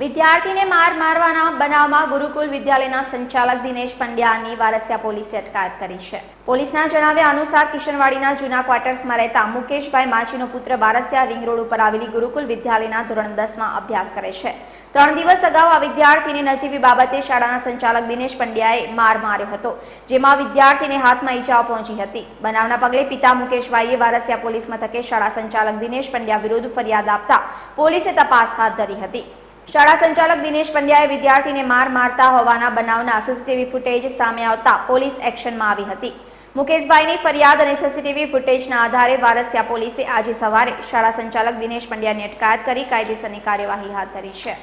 વિદ્યાર્થીને માર મારવાના બનાવમાં ગુરુકુલ વિદ્યાલયના સંચાલક દિનેશ પંડ્યાની વારસિયા પોલીસે અટકાયત કરી છે. પોલીસના જણાવ્યા અનુસાર કિશનવાડીના જૂના ક્વાર્ટર્સમાં રહેતા મુકેશભાઈ માછીનો પુત્ર વારસિયા રિંગ રોડ ઉપર આવેલી ગુરુકુલ વિદ્યાલયના ધોરણ દસમાં અભ્યાસ કરે છે. ત્રણ દિવસ અગાઉ આ વિદ્યાર્થીને નજીવી બાબતે શાળાના સંચાલક દિનેશ પંડ્યાએ માર માર્યો હતો, જેમાં વિદ્યાર્થીને હાથમાં ઈજાઓ પહોંચી હતી. બનાવના પગલે પિતા મુકેશભાઈએ વારસિયા પોલીસ મથકે શાળા સંચાલક દિનેશ પંડ્યા વિરુદ્ધ ફરિયાદ આપતા પોલીસે તપાસ હાથ ધરી હતી. શાળા સંચાલક દિનેશ પંડ્યાએ વિદ્યાર્થીને માર મારતા હોવાના બનાવના સીસીટીવી ફૂટેજ સામે આવતા પોલીસ એક્શનમાં આવી હતી. મુકેશભાઈની ફરિયાદ અને સીસીટીવી ફૂટેજના આધારે વારસિયા પોલીસે આજે સવારે શાળા સંચાલક દિનેશ પંડ્યાની અટકાયત કરી કાયદેસરની કાર્યવાહી હાથ ધરી છે.